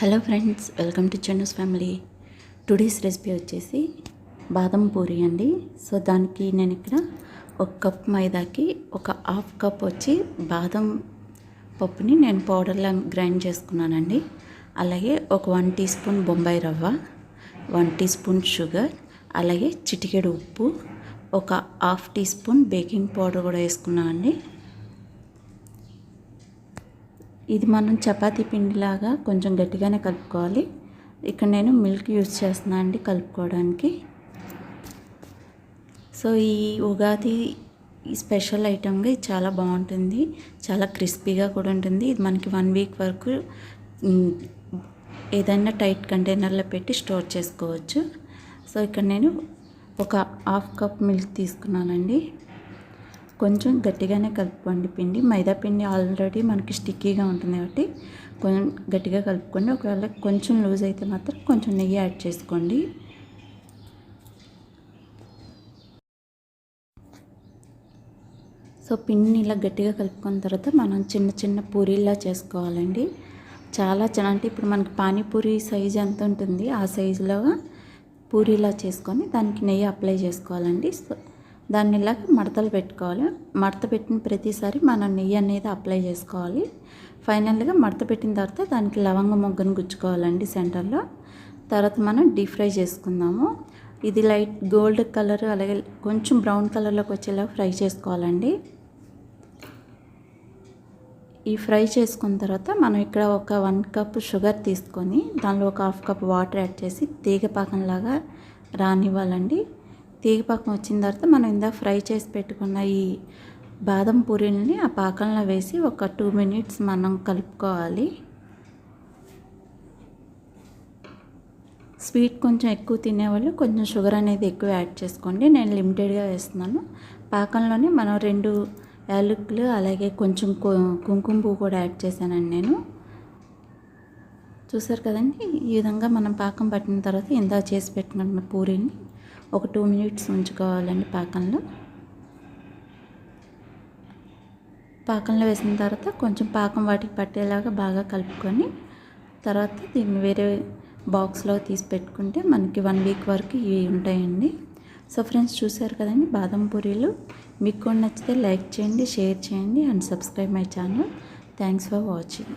Hello friends welcome to Chennus family. Today's recipe వచ్చేసి బాదం పూరి అండి. సో దానికి నేను ఇక్కడ ఒక కప్ మైదాకి ఒక హాఫ్ కప్ వచ్చి బాదం పప్పుని నేను పౌడర్లా గ్రైండ్ చేసుకున్నానండి. అలాగే ఒక వన్ టీ స్పూన్ బొంబాయి రవ్వ వన్ టీ స్పూన్ షుగర్ అలాగే చిటికెడు ఉప్పు ఒక half teaspoon baking powder కూడా వేసుకున్నానండి. ఇది మనం చపాతీ పిండిలాగా కొంచెం గట్టిగానే కలుపుకోవాలి. ఇక్కడ నేను మిల్క్ యూజ్ చేస్తున్నాను అండి కలుపుకోవడానికి. సో ఈ ఉగాది స్పెషల్ ఐటమ్గా ఇది చాలా బాగుంటుంది. చాలా క్రిస్పీగా కూడా ఉంటుంది. ఇది మనకి వన్ వీక్ వరకు ఏదైనా టైట్ కంటైనర్లో పెట్టి స్టోర్ చేసుకోవచ్చు. సో ఇక్కడ నేను ఒక హాఫ్ కప్ మిల్క్ తీసుకున్నానండి. కొంచెం గట్టిగానే కలుపుకోండి పిండి. మైదా పిండి ఆల్రెడీ మనకి స్టిక్కీగా ఉంటుంది కాబట్టి కొంచెం గట్టిగా కలుపుకోండి. ఒకవేళ కొంచెం లూజ్ అయితే మాత్రం కొంచెం నెయ్యి యాడ్ చేసుకోండి. సో పిండిని ఇలా గట్టిగా కలుపుకున్న తర్వాత మనం చిన్న చిన్న పూరీలా చేసుకోవాలండి. చాలా చిన్న అంటే ఇప్పుడు మనకి పానీపూరి సైజ్ ఎంత ఉంటుంది ఆ సైజులో పూరీలా చేసుకొని దానికి నెయ్యి అప్లై చేసుకోవాలండి. సో దాన్ని ఇలా మడతలు పెట్టుకోవాలి. మడత పెట్టిన ప్రతిసారి మనం నెయ్యి అనేది అప్లై చేసుకోవాలి. ఫైనల్గా మడత పెట్టిన తర్వాత దానికి లవంగ మొగ్గను గుచ్చుకోవాలండి సెంటర్లో. తర్వాత మనం డీప్ ఫ్రై చేసుకుందాము. ఇది లైట్ గోల్డ్ కలర్ అలాగే కొంచెం బ్రౌన్ కలర్లోకి వచ్చేలా ఫ్రై చేసుకోవాలండి. ఈ ఫ్రై చేసుకున్న తర్వాత మనం ఇక్కడ ఒక వన్ కప్ షుగర్ తీసుకొని దానిలో ఒక హాఫ్ కప్ వాటర్ యాడ్ చేసి తీగ పాకంలాగా రానివ్వాలండి. తీగ పాకం వచ్చిన తర్వాత మనం ఇందాక ఫ్రై చేసి పెట్టుకున్న ఈ బాదం పూరీలని ఆ పాకంలో వేసి ఒక టూ మినిట్స్ మనం కలుపుకోవాలి. స్వీట్ కొంచెం ఎక్కువ తినేవాళ్ళు కొంచెం షుగర్ అనేది ఎక్కువ యాడ్ చేసుకోండి. నేను లిమిటెడ్గా వేస్తున్నాను. పాకంలోనే మనం రెండు యాలకులు అలాగే కొంచెం కు- కుంకుమ పువ్వు కూడా యాడ్ చేశానండి నేను. చూసారు కదండి? ఈ విధంగా మనం పాకం పట్టిన తర్వాత ఇందాక చేసి పెట్టుకున్న పూరీని ఒక టూ మినిట్స్ ఉంచుకోవాలండి పాకంలో. పాకంలో వేసిన తర్వాత కొంచెం పాకం వాటికి పట్టేలాగా బాగా కలుపుకొని తర్వాత దీన్ని వేరే బాక్స్లో తీసి పెట్టుకుంటే మనకి వన్ వీక్ వరకు ఇవి ఉంటాయండి. సో ఫ్రెండ్స్ చూసారు కదండి బాదం పూరీలు. మీకు కూడా నచ్చితే లైక్ చేయండి షేర్ చేయండి and subscribe my channel. Thanks for watching.